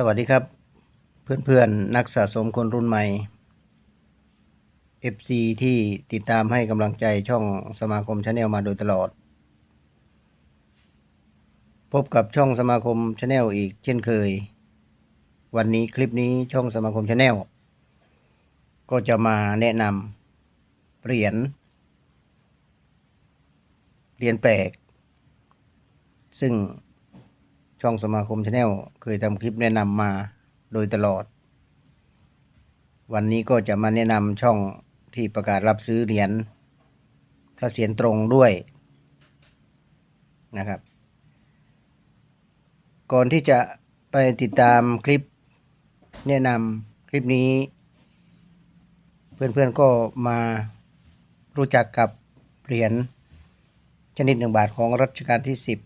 สวัสดีครับ เพื่อนๆนักสะสมคนรุ่นใหม่ FC ที่ติดตามให้กำลังใจช่องสมาคมชาแนลมาโดยตลอด พบกับช่องสมาคมชาแนลอีกเช่นเคย วันนี้คลิปนี้ช่องสมาคมชาแนลก็จะมาแนะนำเหรียญเหรียญแปลก ซึ่ง ช่องสมาคมชาแนลเคยทำคลิปแนะนำมาโดยตลอด วันนี้ก็จะมาแนะนำช่องที่ประกาศรับซื้อเหรียญพระเศียรตรงด้วยนะครับ ก่อนที่จะไปติดตามคลิปแนะนำคลิปนี้ เพื่อนๆก็มารู้จักกับเหรียญชนิดหนึ่งบาทของรัชกาลที่สิบ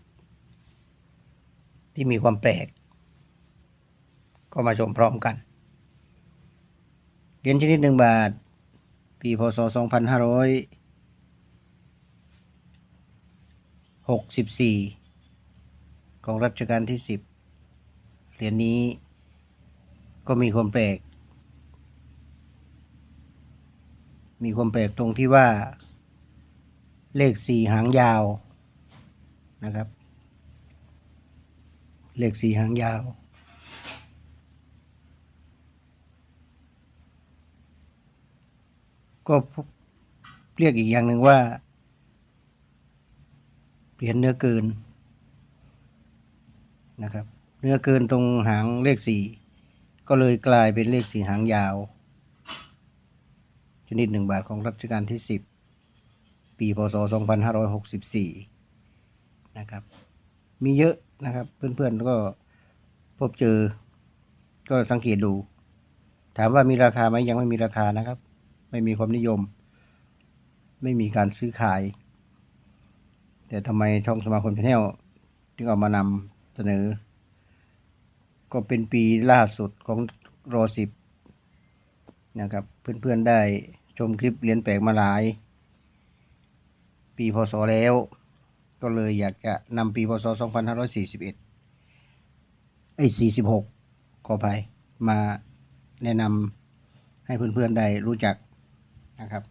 ที่มีความแปลก ก็มาชมพร้อมกัน เหรียญชนิดหนึ่งบาท ปีพศ 2564 ของรัชกาลที่ 10 เหรียญนี้ก็มีความแปลก มีความแปลกตรงที่ว่าเลขสี่หางยาวนะครับ เลขสี่หางยาว ก็เรียกอีกอย่างหนึ่งว่า เหรียญเนื้อเกินนะครับ เนื้อเกินตรงหางเลขสี่ก็เลยกลายเป็นเลขสี่หางยาว ชนิดหนึ่งบาทของรัชกาลที่สิบปีพศสองพันห้าร้อยหกสิบสี่นะครับ มีเยอะนะครับ เพื่อนๆก็พบเจอ ก็สังเกตดู ถามว่ามีราคาไหมยังไม่มีราคานะครับ ไม่มีความนิยม ไม่มีการซื้อขาย แต่ทำไมช่องสมาคมชาแนลถึงเอามานำเสนอ ก็เป็นปีล่าสุดของรอสิบนะครับ เพื่อนๆได้ชมคลิปเรียนแปลกมาหลาย ปีพศแล้ว ก็เลยอยากจะนำปีพศ 2541ไอ้46 ขออภัย มาแนะนำให้เพื่อนๆได้รู้จักนะครับ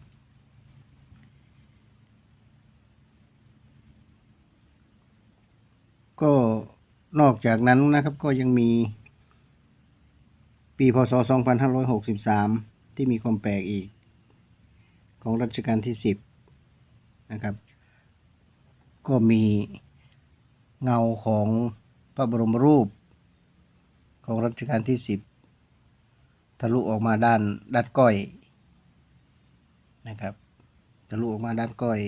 ก็นอกจากนั้นนะครับก็ยังมีปีพศ 2563 ที่มีความแปลกอีก ของรัชกาลที่ 10 นะครับ ก็มีเงาของพระบรมรูป ของรัชกาลที่สิบทะลุออกมาด้านด้านก้อยนะครับทะลุออกมาด้านก้อย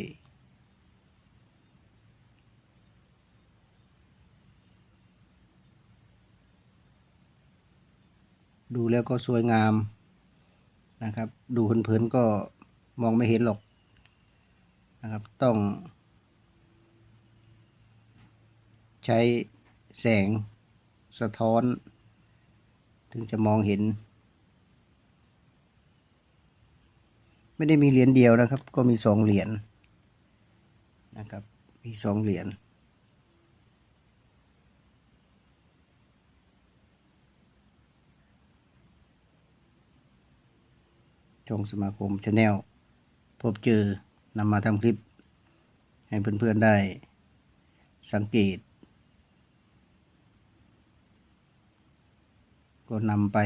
ดูแล้วก็สวยงามนะครับ ดูเพลินๆก็มองไม่เห็นหรอกนะครับ ต้อง ใช้แสงสะท้อน ถึงจะมองเห็น ไม่ได้มีเหรียญเดียวนะครับ ก็มีสองเหรียญนะครับ มีสองเหรียญช่องสมาคมชาแนลพบเจอนำมาทำคลิป ให้เพื่อนๆได้สังเกต ก็นำไป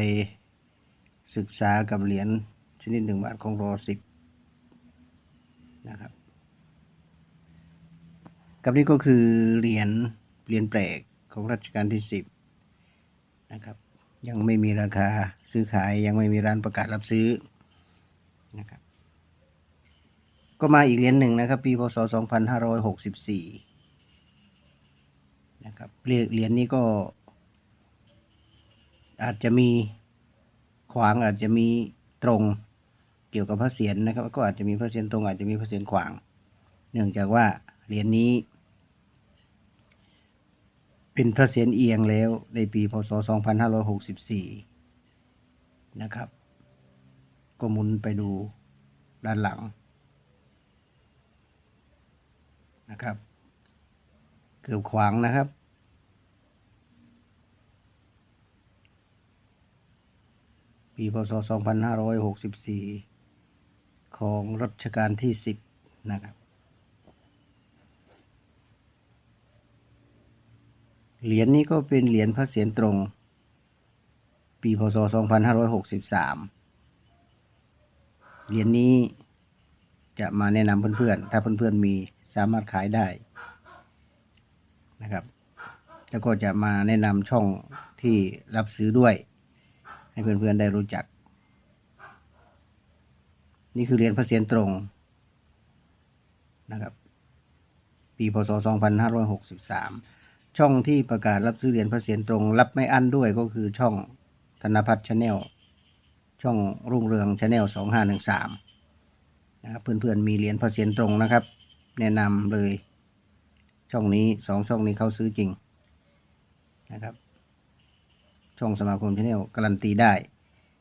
ศึกษากับเหรียญชนิดหนึ่งบาทของรอสิบนะครับ กับนี้ก็คือเหรียญเหรียญแปลกของรัชกาลที่สิบนะครับ ยังไม่มีราคาซื้อขายยังไม่มีร้านประกาศรับซื้อนะครับก็มาอีกเหรียญหนึ่งนะครับ ปีพศสองพันห้าร้อยหกสิบสี่นะครับเหรียญนี้ก็ อาจจะมีขวางอาจจะมีตรงเกี่ยวกับพระเศียรนะครับ ก็อาจจะมีพระเศียรตรงอาจจะมีพระเศียรขวาง เนื่องจากว่าเหรียญนี้ เป็นพระเศียรเอียงแล้วในปีพศ 2564 นะครับ ก็หมุนไปดูด้านหลังนะครับ เกือบขวางนะครับ ปีพศ 2564 ของรัชกาลที่ 10 นะครับ เหรียญนี้ก็เป็นเหรียญพระเศียรตรง ปีพศ 2563 เหรียญนี้จะมาแนะนำเพื่อนๆ ถ้าเพื่อนๆมีสามารถขายได้นะครับ แล้วก็จะมาแนะนำช่องที่รับซื้อด้วย ให้เพื่อนๆได้รู้จัก นี่คือเหรียญพระเศียรตรงนะครับ ปีพศ 2563 ช่องที่ประกาศรับซื้อเหรียญพระเศียรตรง รับไม่อั้นด้วยก็คือช่องธนพัฒน์ชาแนลช่องรุ่งเรืองชาแนล2513นะครับเพื่อนๆมีเหรียญพระเศียรตรงนะครับ แนะนำเลยช่องนี้สองช่องนี้เขาซื้อจริงนะครับ ช่องสมาคมชาแนลการันตีได้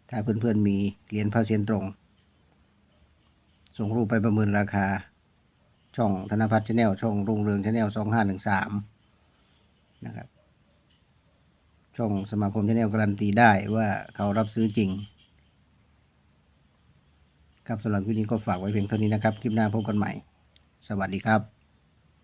ถ้าเพื่อนๆมีเหรียญพระเศียรตรง ส่งรูปไปประเมินราคา ช่องธนพัฒน์ชาแนลช่องรุ่งเรืองชาแนล2513นะครับช่องสมาคมชาแนลการันตีได้ว่าเขารับซื้อจริง ครับสำหรับคลิปนี้ก็ฝากไว้เพียงเท่านี้นะครับ คลิปหน้าพบกันใหม่ สวัสดีครับ